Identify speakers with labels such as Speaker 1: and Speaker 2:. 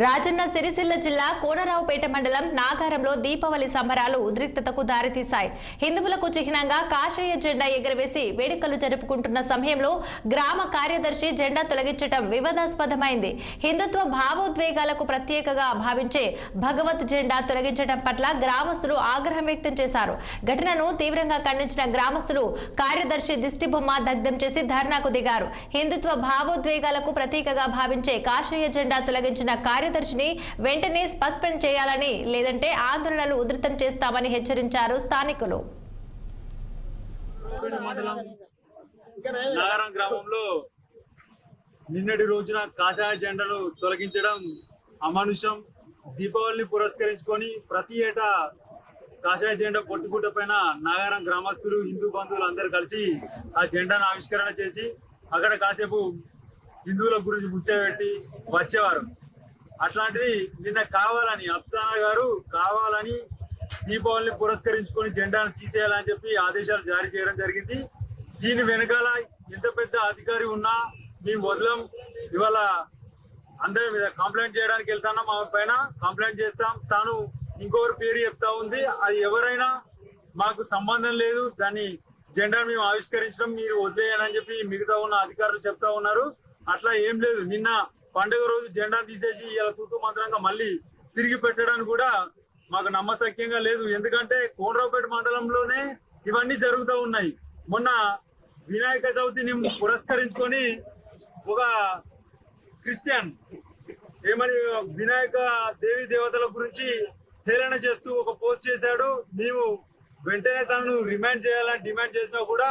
Speaker 1: రాజన్న సిరిసిల్ల జిల్లా కోనరావుపేట మండలం నాగారంలో దీపావళి సంబరాలు ఉద్రిక్తతకు దారితీశాయి. హిందువులకు చిహ్నంగా కాషాయ జెండా ఎగురవేసి వేడుకలు జరుపుకుంటున్న సమయంలో గ్రామ కార్యదర్శి జెండా తొలగించడం వివాదాస్పదమైంది. హిందుత్వ భావోద్వేగాలకు ప్రత్యేకగా భావించే భగవత్ జెండా తొలగించడం పట్ల గ్రామస్తులు ఆగ్రహం వ్యక్తం చేశారు. ఘటనను తీవ్రంగా ఖండించిన గ్రామస్తులు కార్యదర్శి దిష్టిబొమ్మ దగ్ధం చేసి ధర్నాకు దిగారు. హిందుత్వ భావోద్వేగాలకు ప్రతీకగా భావించే కాషాయ జెండా తొలగించిన కార్యదర్శిని వెంటనే సస్పెండ్ చేయాలని లేదంటే ఆందోళనలు ఉధృతం చేస్తామని హెచ్చరించారు స్థానికులు.
Speaker 2: గ్రామంలో నిన్నటి రోజున కాషాయ జెండాను తొలగించడం అమానుషం. దీపావళిని పురస్కరించుకొని ప్రతి ఏటా కాషాయ జెండా పొట్టుగుట్ట పైన నాగారం గ్రామస్తులు హిందూ బంధువులు అందరూ కలిసి ఆ జెండాను ఆవిష్కరణ చేసి అక్కడ కాసేపు హిందువుల గురించి ముచ్చబెట్టి వచ్చేవారు. అట్లాంటిది నిన్న కావాలని అప్సానా గారు కావాలని దీపావళిని పురస్కరించుకొని జెండాను తీసేయాలని చెప్పి ఆదేశాలు జారీ చేయడం జరిగింది. దీని వెనకాల ఎంత పెద్ద అధికారి ఉన్నా మేము వదలం. ఇవాళ అందరి మీద కంప్లైంట్ చేయడానికి వెళ్తాను మా పైన. కంప్లైంట్ చేస్తాం. తాను ఇంకొకరి పేరు చెప్తా ఉంది. అది ఎవరైనా మాకు సంబంధం లేదు. దాన్ని జెండాను మేము ఆవిష్కరించడం మీరు వదిలేయని చెప్పి మిగతా ఉన్న అధికారులు చెప్తా ఉన్నారు. అట్లా ఏం లేదు. నిన్న పండుగ రోజు జెండా తీసేసి ఇలా తూతూ మంత్రంగా మళ్ళీ తిరిగి పెట్టడానికి కూడా మాకు నమ్మశక్యంగా లేదు. ఎందుకంటే కోనరావుపేట మండలంలోనే ఇవన్నీ జరుగుతూ ఉన్నాయి. మొన్న వినాయక చవితిని పురస్కరించుకొని ఒక క్రిస్టియన్ ఏమని వినాయక దేవి దేవతల గురించి హేళన చేస్తూ ఒక పోస్ట్ చేశాడు. మేము వెంటనే తనను రిమాండ్ చేయాలని డిమాండ్ చేసినా కూడా